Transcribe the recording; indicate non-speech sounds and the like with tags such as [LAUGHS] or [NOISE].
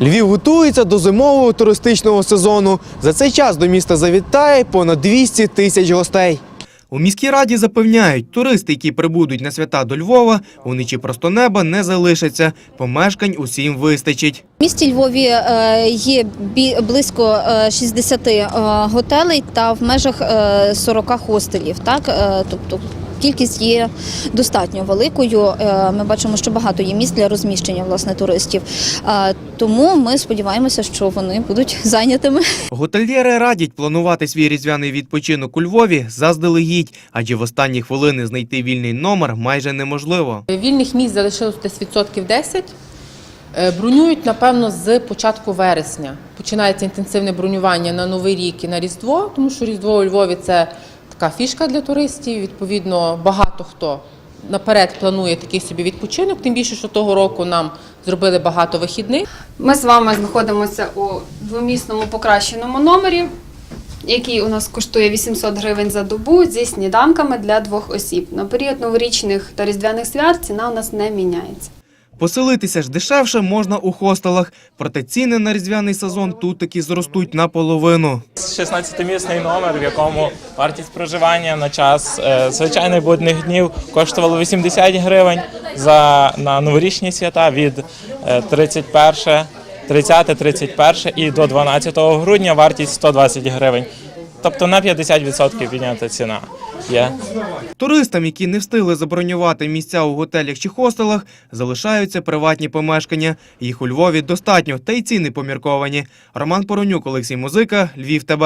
Львів готується до зимового туристичного сезону. За цей час до міста завітає понад 200 тисяч гостей. У міській раді запевняють, туристи, які прибудуть на свята до Львова, уночі просто неба не залишаться. Помешкань усім вистачить. В місті Львові е, є бі- близько е, 60 е, готелей та в межах е, 40 хостелів. Так, Е, тобто кількість є достатньо великою. Е, Ми бачимо, що багато є місць для розміщення власне туристів. Е, Тому ми сподіваємося, що вони будуть [LAUGHS] зайнятими. Готельєри радять планувати свій різдвяний відпочинок у Львові заздалегідь, адже в останні хвилини знайти вільний номер майже неможливо. Вільних місць залишилось десь відсотків 10. Е, Бронюють, напевно, з початку вересня. Починається інтенсивне бронювання на Новий рік і на Різдво, тому що Різдво у Львові це така фішка для туристів. Відповідно, багато хто наперед планує такий собі відпочинок, тим більше, що того року нам зробили багато вихідних. Ми з вами знаходимося у двомісному покращеному номері, який у нас коштує 800 гривень за добу зі сніданками для двох осіб. На період новорічних та різдвяних свят ціна у нас не міняється. Поселитися ж дешевше можна у хостелах, проте ціни на різдвяний сезон тут таки зростуть наполовину. 16-місний номер, в якому вартість проживання на час е, звичайних будних днів коштувало 80 гривень за на новорічні свята від е, 31, 30, 31 і до 12 грудня вартість 120 гривень. Тобто на 50% піднята ціна є. Туристам, які не встигли забронювати місця у готелях чи хостелах, залишаються приватні помешкання. Їх у Львові достатньо, та й ціни помірковані. Роман Поронюк, Олексій Музика, Львів ТБ.